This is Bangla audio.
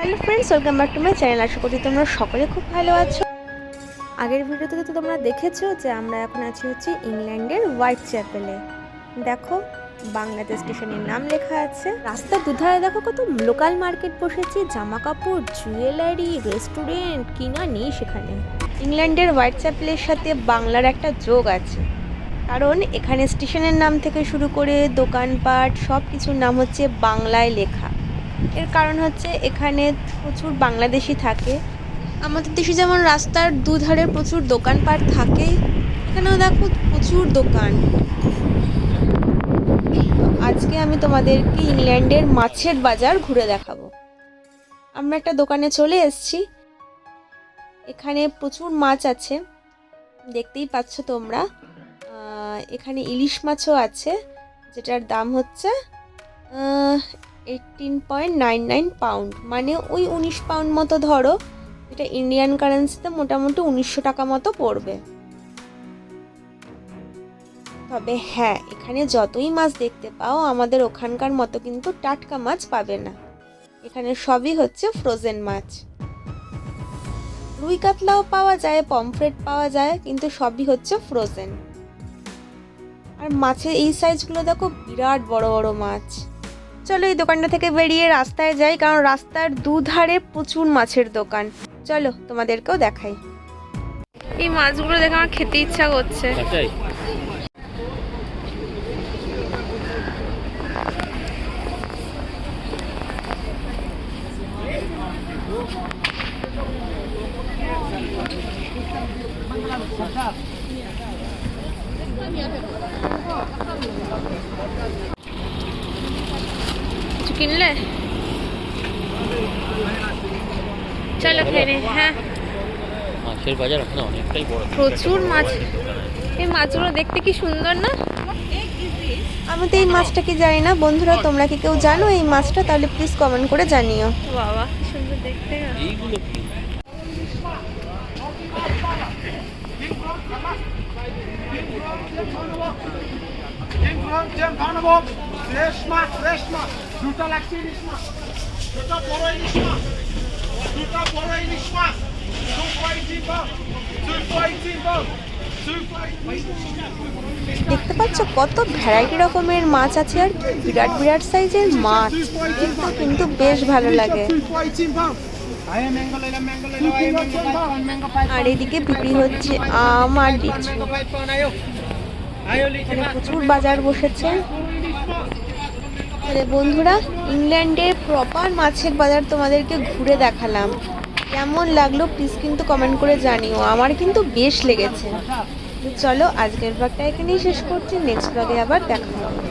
Hello friends welcome back to my channel. আশা করি তোমরা সকলে খুব ভালো আছো। আগের ভিডিওতে তো তোমরা দেখেছ যে আমরা এখন আছি হচ্ছে ইংল্যান্ডের হোয়াইট চ্যাপেলে দেখো বাংলাদেশ স্টেশনের নাম লেখা আছে। রাস্তার দুধারে দেখো কত লোকাল মার্কেট বসেছে জামা কাপড় জুয়েলারি রেস্টুরেন্ট কিনা নেই সেখানে। ইংল্যান্ডের হোয়াইট চ্যাপেলের সাথে বাংলার একটা যোগ আছে। কারণ এখানে স্টেশনের নাম থেকে শুরু করে দোকানপাট সব কিছুর নাম হচ্ছে বাংলায় লেখা। এর কারণ হচ্ছে এখানে প্রচুর বাংলাদেশি থাকে। আমাদের দেশে যেমন রাস্তার দুধারে প্রচুর দোকানপাট থাকেই, এখানেও দেখো প্রচুর দোকান। আজকে আমি তোমাদেরকে ইংল্যান্ডের মাছের বাজার ঘুরে দেখাবো। আমরা একটা দোকানে চলে এসেছি। এখানে প্রচুর মাছ আছে, দেখতেই পাচ্ছ তোমরা। এখানে ইলিশ মাছও আছে, যেটার দাম হচ্ছে eighteen point nine nine pound মানে ওই উনিশ পাউন্ড মতো ধরো, এটা ইন্ডিয়ান কারেন্সিতে মোটামুটি উনিশশো টাকা মতো পড়বে। তবে হ্যাঁ এখানে যতই মাছ দেখতে পাও, আমাদের ওখানকার মতো কিন্তু টাটকা মাছ পাবে না। এখানে সবই হচ্ছে ফ্রোজেন মাছ। রুই কাতলাও পাওয়া যায় পমফ্রেট পাওয়া যায়, কিন্তু সবই হচ্ছে ফ্রোজেন আর মাছের এই সাইজগুলো দেখো, বিরাট বড় বড় মাছ। চলো এই দোকানটা থেকে বেরিয়ে রাস্তায় যাই, কারণ রাস্তার দুধারে প্রচুর মাছের দোকান। চলো তোমাদেরকেও দেখাই। এই মাছগুলো দেখে আমার খেতে ইচ্ছা করছে। কিনলে চলো খেয়ে নে হ্যাঁ মাছের বাজার ওখানে অনেকটাই বড় প্রচুর মাছ এই মাছগুলো দেখতে কি সুন্দর না আমি তো এই মাছটা কি জানি না বন্ধুরা তোমরা কি কেউ জানো এই মাছটা তাহলে প্লিজ কমেন্ট করে জানিও বাবা কি সুন্দর দেখতে এইগুলো fresh দুটো লাগছে ইলিশ মাছ দুটো বড় ইলিশ মাছ দুটো বড় ইলিশ মাছ দেখতে পাচ্ছ কত ভ্যারাইটি রকমের মাছ আছে আর কি বিরাট বিরাট সাইজের মাছ কিন্তু বেশ ভালো লাগে আর এদিকে বিক্রি হচ্ছে আম আর লিচু প্রচুর বাজার বসেছে আরে বন্ধুরা ইংল্যান্ডের প্রপার মাছের বাজার তোমাদেরকে ঘুরে দেখালাম। কেমন লাগল প্লিজ কিন্তু কমেন্ট করে জানিও। আমার কিন্তু বেশ লেগেছে। চলো আজকের ব্লগটা এখানেই শেষ করছি। নেক্সট ব্লগে আবার দেখা হবে।